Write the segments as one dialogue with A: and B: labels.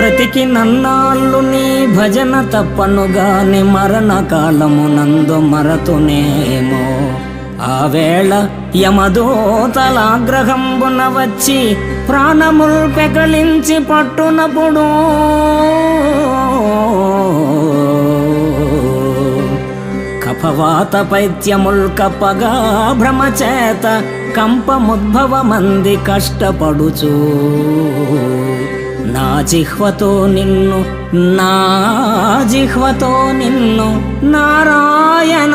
A: బ్రతికి నన్నాళ్ళు నీ భజన తప్పనుగాని మరణ కాలమునందు మరతునేమో. ఆ వేళ యమదూతలాగ్రహంబున వచ్చి ప్రాణముల్ పెకలించి పట్టునప్పుడు కఫవాత పైత్యముల్ కప్పగా భ్రమచేత కంపముద్భవమంది కష్టపడుచూ. నా జిహ్వతో నిన్ను నా జిహ్వతో నిన్ను నారాయణ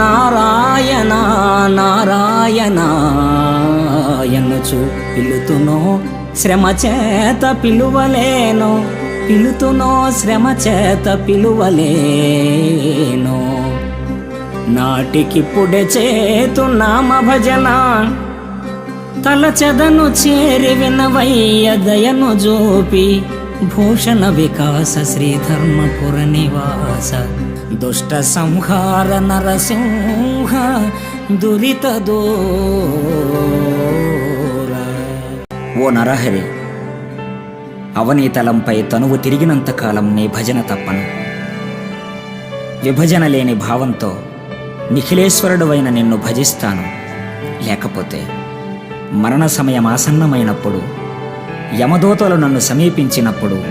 A: నారాయణ నారాయణ ఎన్నుచు పిలుతునో శ్రమ చేత పిలువలేను పిలుతునో శ్రమ చేత పిలువలేను. నాటికిప్పుడే చేతు నామ భజన తలచెదను చేరి వినవయ్య దయను జోపి. భూషణ వికాస శ్రీధర్మపుర నివాస. దుష్ట సంహార నరసింహ దురిత ఓ నరహరి అవనీతలంపై తనువు తిరిగినంతకాలం నీ భజన తప్పను. విభజన లేని భావంతో నిఖిలేశ్వరుడువైన నిన్ను భజిస్తాను. లేకపోతే మరణ సమయం ఆసన్నమైనప్పుడు యమదూతలు నన్ను సమీపించినప్పుడు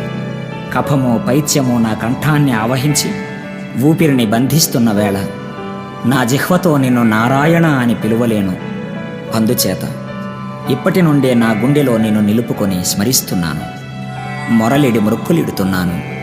A: కఫము పైత్యము నా కంఠాన్ని ఆవహించి ఊపిరిని బంధిస్తున్న వేళ నా జిహ్వతో నిన్ను నారాయణ అని పిలువలేను. అందుచేత ఇప్పటి నుండే నా గుండెలో నేను నిలుపుకొని స్మరిస్తున్నాను. మొరలిడి మృక్కులిడుతున్నాను.